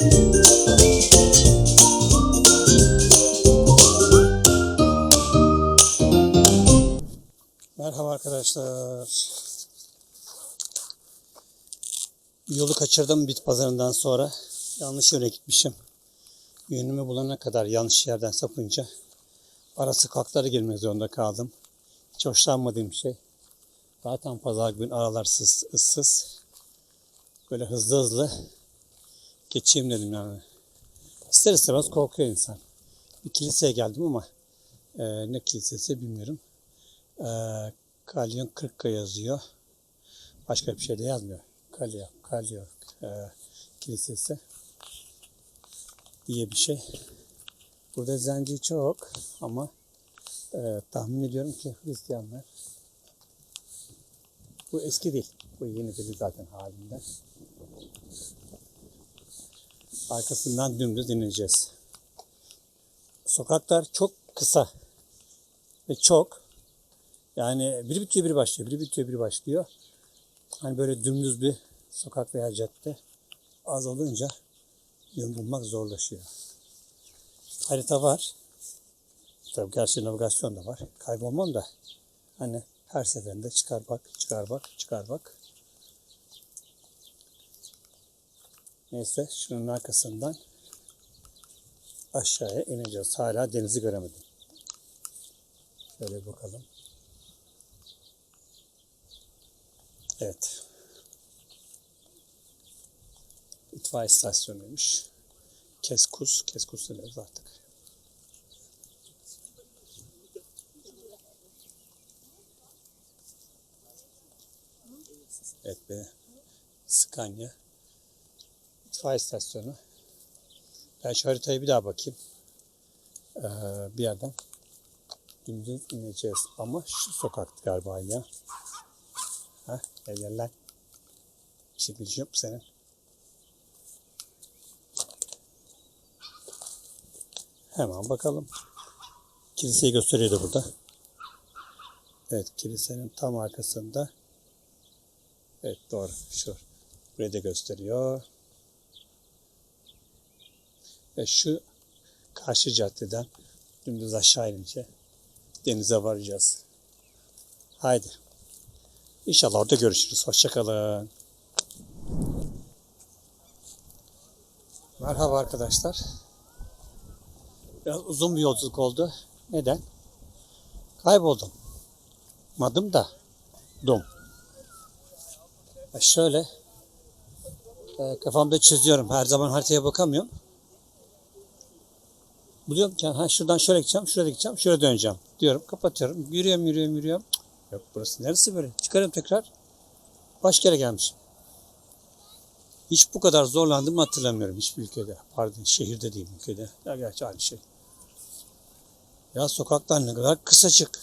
Merhaba arkadaşlar. Yolu kaçırdım bit pazarından sonra. Yanlış yöne gitmişim. Yönümü bulana kadar yanlış yerden sapınca ara sokaklara girmek zorunda kaldım. Hiç hoşlanmadığım şey. Zaten pazar gün aralar ıssız. Böyle hızlı hızlı geçeyim dedim yani. İster istemez korkuyor insan. Bir kiliseye geldim ama e, ne kilisesi bilmiyorum. E, Kalyon 40 yazıyor. Başka bir şey de yazmıyor. Kalyo, Kalyo e, Kilisesi diye bir şey. Burada zenci çok ama e, tahmin ediyorum ki Hristiyanlar. Bu eski değil. Bu yeni biri zaten halinde. Arkasından dümdüz ineceğiz. Sokaklar çok kısa ve çok yani biri bitiyor biri başlıyor, biri bitiyor biri başlıyor. Hani böyle dümdüz bir sokak veya cadde az yön bulmak zorlaşıyor. Harita var. Tabii gerçi navigasyon da var. Kaybolmam da hani her seferinde çıkar bak, çıkar bak, çıkar bak. Neyse şunun arkasından aşağıya ineceğiz. Hala denizi göremedim. Şöyle bakalım. Evet. İtfaiye istasyonuymuş. Keskus, Keskus deriz artık. Evet be. Scania. İtfaiye istasyonu. Ben şu haritaya bir daha bakayım. Ee, bir yerden dümdüz ineceğiz. Ama şu sokak galiba ya. Ha, gel lan. İşe gücü yok mu senin? Hemen bakalım. Kiliseyi gösteriyordu burada. Evet kilisenin tam arkasında. Evet doğru. Şu. Burayı da gösteriyor. Ve şu karşı caddeden dümdüz aşağı inince denize varacağız. Haydi. İnşallah orada görüşürüz. Hoşçakalın. Merhaba arkadaşlar. Biraz uzun bir yolculuk oldu. Neden? Kayboldum. Madım da dum. E şöyle e, kafamda çiziyorum. Her zaman haritaya bakamıyorum. Buluyorum ki ha şuradan şöyle gideceğim, şuraya gideceğim, şöyle döneceğim diyorum. Kapatıyorum. Yürüyorum, yürüyorum, yürüyorum. Yok burası neresi böyle? Çıkarım tekrar. Başka yere gelmişim. Hiç bu kadar zorlandığımı hatırlamıyorum hiçbir ülkede. Pardon şehirde değil ülkede. Ya gerçi aynı şey. Ya sokaklar ne kadar kısacık.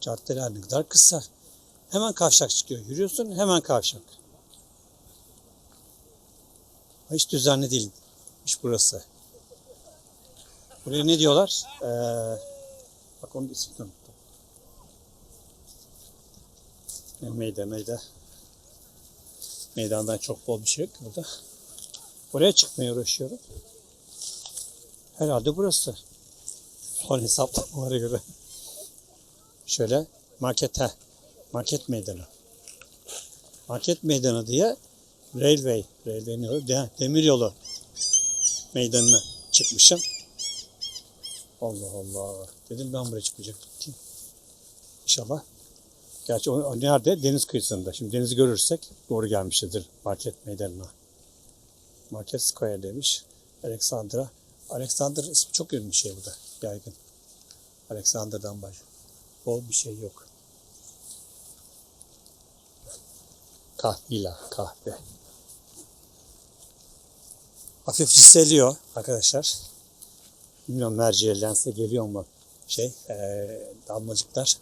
Caddeler ne kadar kısa. Hemen kavşak çıkıyor. Yürüyorsun hemen kavşak. Hiç düzenli değil. Hiç burası. Buraya ne diyorlar? Ee, bak onun ismini unuttum. Meydan meydan. Meydandan çok bol bir şey yok burada. Buraya çıkmaya uğraşıyorum. Herhalde burası. Son hesaplamalara göre. Şöyle markete, market meydanı. Market meydanı diye railway, railway ne oluyor? De, demir yolu meydanına çıkmışım. Allah Allah. Dedim ben buraya çıkacaktım. İnşallah Gerçi o, nerede? Deniz kıyısında. Şimdi denizi görürsek doğru gelmişizdir market meydanına. Market Square demiş. Alexandra. Alexander ismi çok ünlü bir şey bu da. Yaygın. Alexander'dan baş. Bol bir şey yok. Kahvila, kahve. Hafif çiseliyor arkadaşlar. Bilmiyorum merceğe lense geliyor mu şey ee, damlacıklar.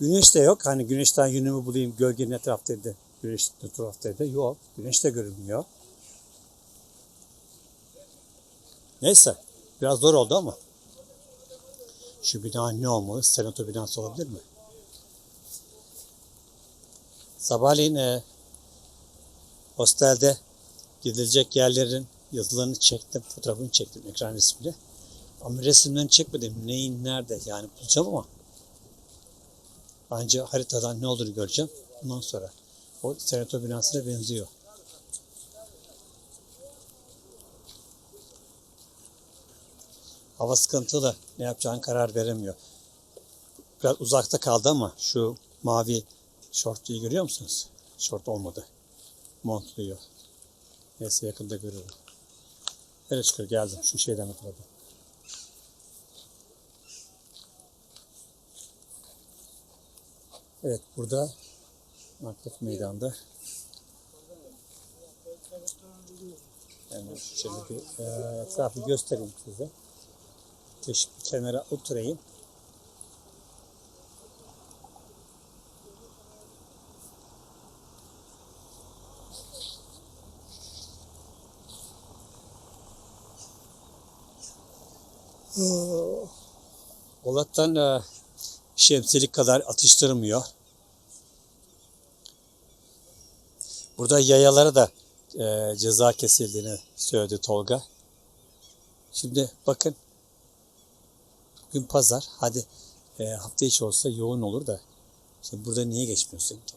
Güneş de yok. Hani güneşten yönümü bulayım. Gölgenin etraftaydı. Güneş ne. Yok. Güneş de görünmüyor. Neyse. Biraz zor oldu ama. Şu bina ne olmalı? Senato binası olabilir mi? Sabahleyin e, hostelde gidilecek yerlerin yazılarını çektim, fotoğrafını çektim, ekran resmini. Ama resimden çekmedim. Neyin nerede yani bulacağım ama Anca haritadan ne olduğunu göreceğim. Ondan sonra o senato binasına benziyor. Hava sıkıntılı. Ne yapacağını karar veremiyor. Biraz uzakta kaldı ama şu mavi şortluyu görüyor musunuz? Şort olmadı. Montluyor. Neyse yakında görürüm. Nereye çıkıyor? Geldim. Şu şeyden hatırladım. Evet burada market meydanda. Yani şöyle bir e, etrafı göstereyim size. Bir kenara oturayım. Allah'tan e, şemsiyelik kadar atıştırmıyor. Burada yayalara da e, ceza kesildiğini söyledi Tolga. Şimdi bakın bugün pazar. Hadi e, hafta içi olsa yoğun olur da. Şimdi burada niye geçmiyorsun ki?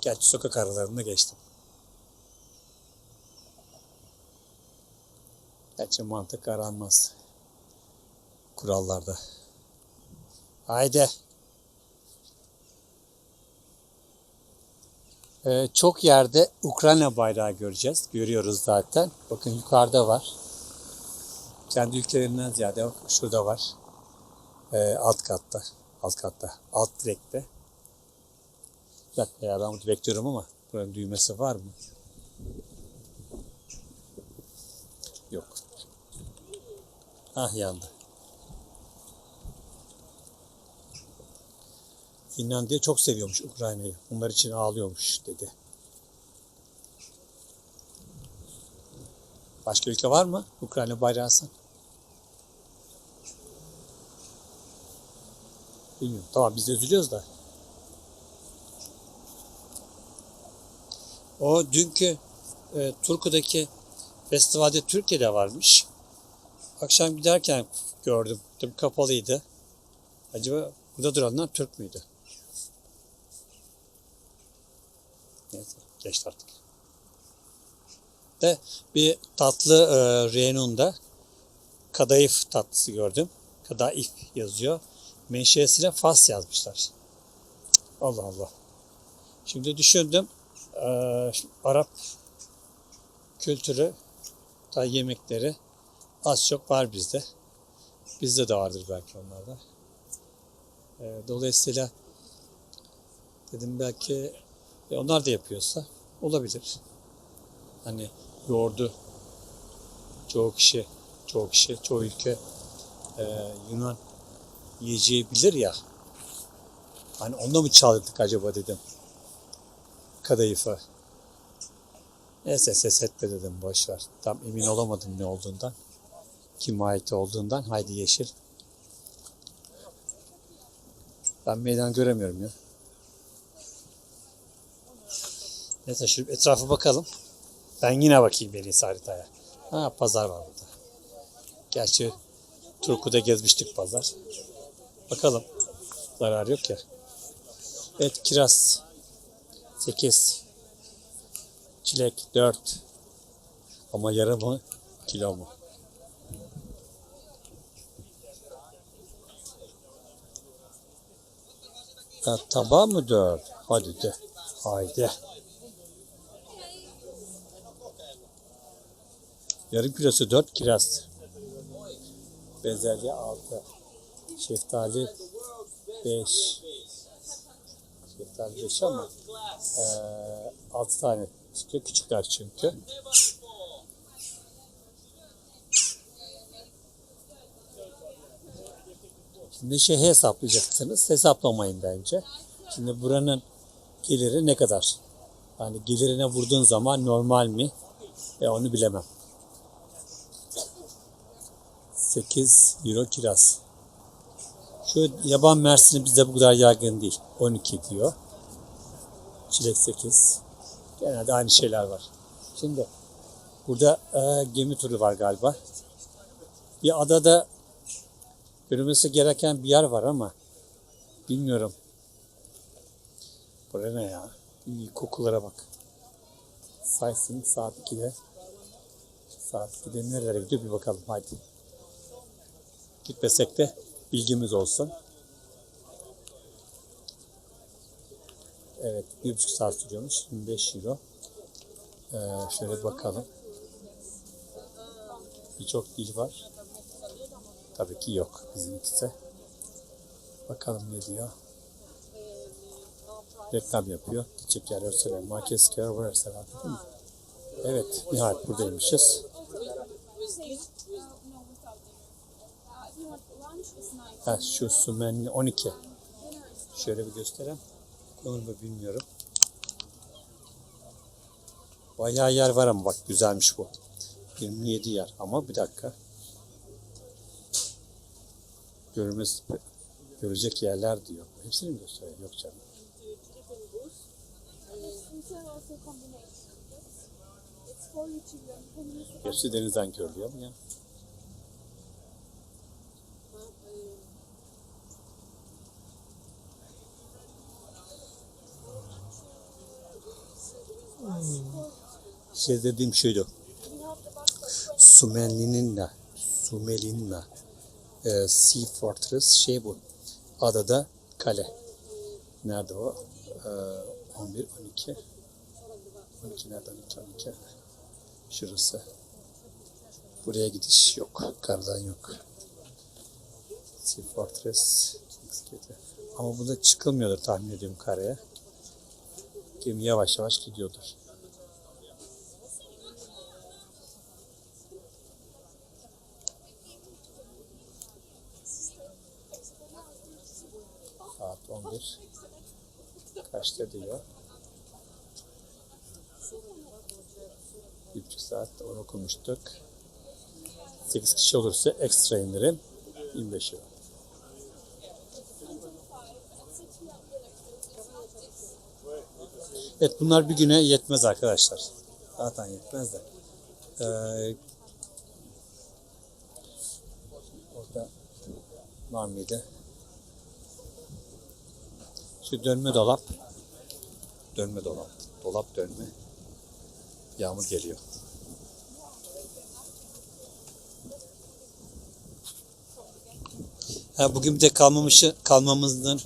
Gerçi sokak aralarında geçtim. Gerçi mantık aranmaz. Kurallarda. Haydi. Ee, çok yerde Ukrayna bayrağı göreceğiz. Görüyoruz zaten. Bakın yukarıda var. Kendi ülkelerinden ziyade bak şurada var. Ee, alt katta. Alt katta. Alt direkte. Bir dakika ya ben bekliyorum ama buranın düğmesi var mı? Yok. Ah yandı. Finlandiya çok seviyormuş Ukrayna'yı. Onlar için ağlıyormuş dedi. Başka ülke var mı? Ukrayna bayrağı. Bilmiyorum. Tamam biz de üzülüyoruz da. O dünkü e, Turku'daki festivalde Türkiye'de varmış. Akşam giderken gördüm. Tabii kapalıydı. Acaba burada duranlar Türk müydü? Neyse geçti artık. De bir tatlı e, reyonunda kadayıf tatlısı gördüm. Kadayıf yazıyor. Menşeesine Fas yazmışlar. Allah Allah. Şimdi düşündüm. E, Arap kültürü, yemekleri az çok var bizde. Bizde de vardır belki onlarda. E, dolayısıyla dedim belki e, onlar da yapıyorsa olabilir. Hani yoğurdu çoğu kişi, çoğu kişi, çoğu ülke e, Yunan yiyeceği bilir ya. Hani onda mı çaldık acaba dedim. Kadayıfı. Neyse ses etme dedim boş ver. Tam emin olamadım ne olduğundan. Kime ait olduğundan. Haydi yeşil. Ben meydan göremiyorum ya. Neyse şu etrafı bakalım. Ben yine bakayım iyisi haritaya. Ha pazar var burada. Gerçi Turku'da gezmiştik pazar. Bakalım. Zarar yok ya. Evet kiraz 8 Çilek 4 Ama yarım mı? Kilo mu? Ha, tabağı mı 4? Hadi de. Haydi. Yarım kilosu 4 kiraz. Bezelye 6. Şeftali 5. Şeftali 5 ama e, 6 tane çıkıyor. Küçükler çünkü. Şimdi şey hesaplayacaksınız. Hesaplamayın bence. Şimdi buranın geliri ne kadar? Yani gelirine vurduğun zaman normal mi? E onu bilemem. 8 euro kiraz. Şu yaban mersini bizde bu kadar yaygın değil. 12 diyor. Çilek 8. Genelde aynı şeyler var. Şimdi burada e, gemi turu var galiba. Bir adada görülmesi gereken bir yer var ama bilmiyorum. Buraya ne ya? İyi kokulara bak. Sightseeing saat 2'de. Saat 2'de nerelere gidiyor bir bakalım hadi. Gitmesek de bilgimiz olsun. Evet, bir buçuk saat sürüyormuş. 25 euro. Ee, şöyle bakalım. Birçok dil var. Tabii ki yok bizimkisi. Bakalım ne diyor. Reklam yapıyor. Gidecek yerler söylüyor. Market Square var herhalde? Evet, nihayet buradaymışız. Ha, şu Sümenli 12. Şöyle bir göstereyim. Onu mu bilmiyorum. Bayağı yer var ama bak güzelmiş bu. 27 yer ama bir dakika. Görülmesi, görecek yerler diyor. Hepsini mi gösteriyor? Yok canım. Hepsi denizden görülüyor mu ya? Şey dediğim şuydu. Sumenli'nin Sumelinna e, Sea Fortress şey bu. Adada kale. Nerede o? E, 11, 12. 12 nereden 12? Şurası. Buraya gidiş yok. Kardan yok. Sea Fortress. Ama burada çıkılmıyordur tahmin ediyorum karaya. Gemi yavaş yavaş gidiyordur. Saat 11. Kaçta diyor? Bir saat onu okumuştuk. 8 kişi olursa ekstra indirim 25 euro. Evet bunlar bir güne yetmez arkadaşlar. Zaten yetmez de. Ee, orada var mıydı? Şu dönme dolap. Dönme dolap. Dolap dönme. Yağmur geliyor. Ha, bugün de kalmamışı, kalmamızın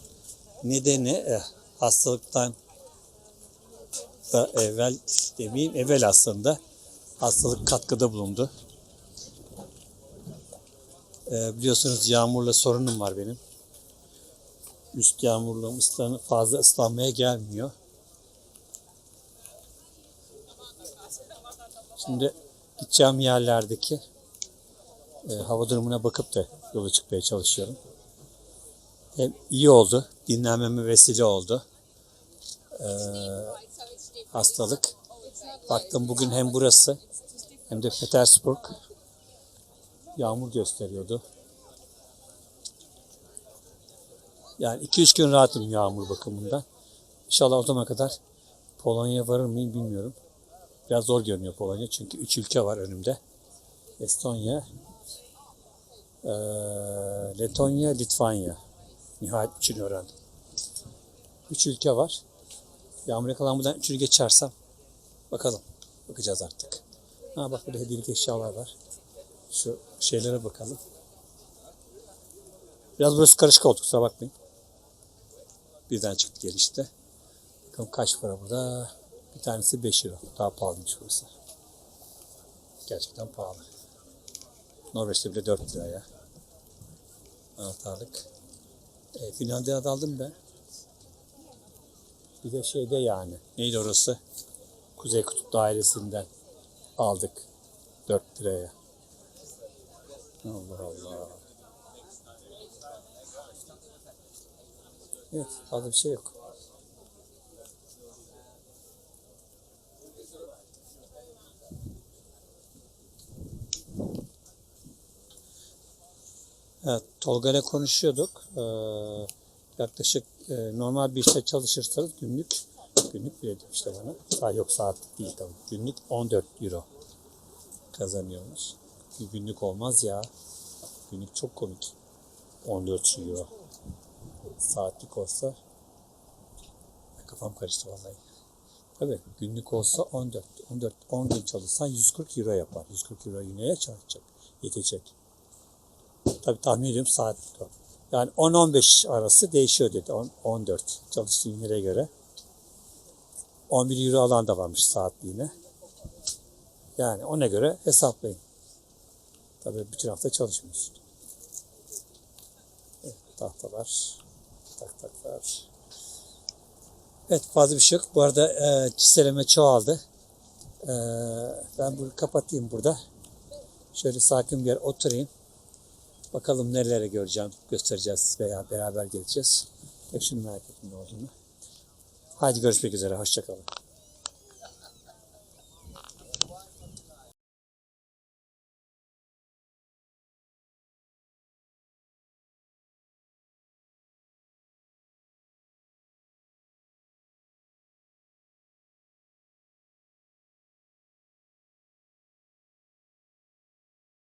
nedeni eh, hastalıktan da evvel demeyeyim evvel aslında hastalık katkıda bulundu. Ee, biliyorsunuz yağmurla sorunum var benim. Üst yağmurluğum ıslanıp fazla ıslanmaya gelmiyor. Şimdi gideceğim yerlerdeki e, hava durumuna bakıp da yola çıkmaya çalışıyorum. Hem iyi oldu, dinlenmeme vesile oldu. Ee, hastalık. Baktım bugün hem burası hem de Petersburg yağmur gösteriyordu. Yani 2-3 gün rahatım yağmur bakımından. İnşallah o zamana kadar Polonya varır mıyım bilmiyorum. Biraz zor görünüyor Polonya çünkü 3 ülke var önümde. Estonya, eee, Letonya, Litvanya. Nihayet üçünü öğrendim. 3 ülke var. Yağmur yakalanmadan üçünü geçersem bakalım. Bakacağız artık. Ha bak burada hediyelik eşyalar var. Şu şeylere bakalım. Biraz burası karışık oldu kusura bakmayın. Birden çıktı gelişte. Bakalım kaç para burada. Bir tanesi 5 euro. Daha pahalıymış burası. Gerçekten pahalı. Norveç'te bile 4 lira ya. Anahtarlık. E, Finlandiya'da aldım ben. Bir de şeyde yani. Neydi orası? Kuzey Kutup Dairesi'nden aldık. 4 liraya. Allah Allah. Evet, fazla bir şey yok. Evet, Tolga ile konuşuyorduk. Ee, yaklaşık e, normal bir işte çalışırsanız günlük günlük bile demişti bana. Sa yok saatlik değil tabii. Günlük 14 euro kazanıyormuş. Bir günlük olmaz ya. Günlük çok komik. 14 euro. Saatlik olsa kafam karıştı vallahi. Tabii günlük olsa 14, 14, 10 gün çalışsan 140 euro yapar. 140 euro yine çalışacak, yetecek. Tabii tahmin ediyorum saatlik o. Yani 10-15 arası değişiyor dedi. 10, 14 çalıştığın yere göre. 11 euro alan da varmış saatliğine. Yani ona göre hesaplayın. Tabii bütün hafta çalışmıyorsun. Evet, tahtalar, taktaklar. Evet fazla bir şey yok. Bu arada e, çiseleme çoğaldı. E, ben bunu kapatayım burada. Şöyle sakin bir yer oturayım. Bakalım nerelere göreceğim, göstereceğiz veya beraber geleceğiz. Tek şunu merak ettim ne olduğunu. Haydi görüşmek üzere, hoşçakalın.